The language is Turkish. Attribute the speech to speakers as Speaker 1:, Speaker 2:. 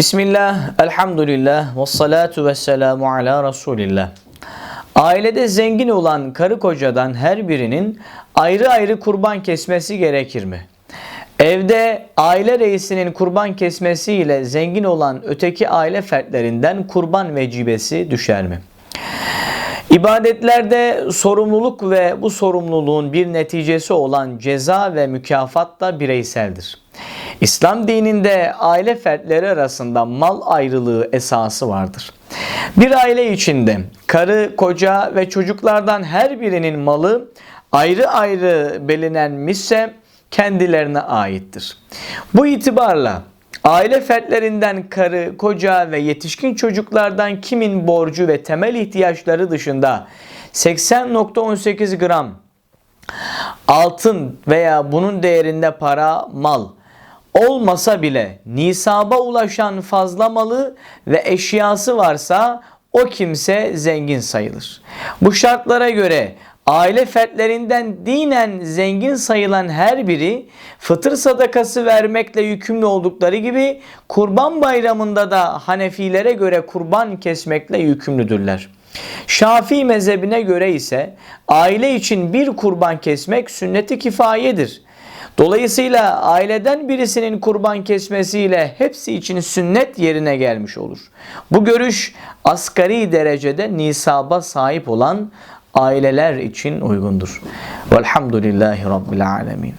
Speaker 1: Bismillah, elhamdülillah, ve salatu ve selamu ala Resulillah. Ailede zengin olan karı kocadan her birinin ayrı ayrı kurban kesmesi gerekir mi? Evde aile reisinin kurban kesmesiyle zengin olan öteki aile fertlerinden kurban vecibesi düşer mi? İbadetlerde sorumluluk ve bu sorumluluğun bir neticesi olan ceza ve mükafat da bireyseldir. İslam dininde aile fertleri arasında mal ayrılığı esası vardır. Bir aile içinde karı, koca ve çocuklardan her birinin malı ayrı ayrı belinenmişse kendilerine aittir. Bu itibarla Aile fertlerinden karı, koca ve yetişkin çocuklardan kimin borcu ve temel ihtiyaçları dışında 80.18 gram altın veya bunun değerinde para, mal olmasa bile nisaba ulaşan fazla malı ve eşyası varsa o kimse zengin sayılır. Bu şartlara göre aile fertlerinden dinen zengin sayılan her biri fıtır sadakası vermekle yükümlü oldukları gibi kurban bayramında da Hanefilere göre kurban kesmekle yükümlüdürler. Şafii mezhebine göre ise aile için bir kurban kesmek sünneti kifayedir. Dolayısıyla aileden birisinin kurban kesmesiyle hepsi için sünnet yerine gelmiş olur. Bu görüş asgari derecede nisaba sahip olan aileler için uygundur. Velhamdülillahi Rabbil Alemin.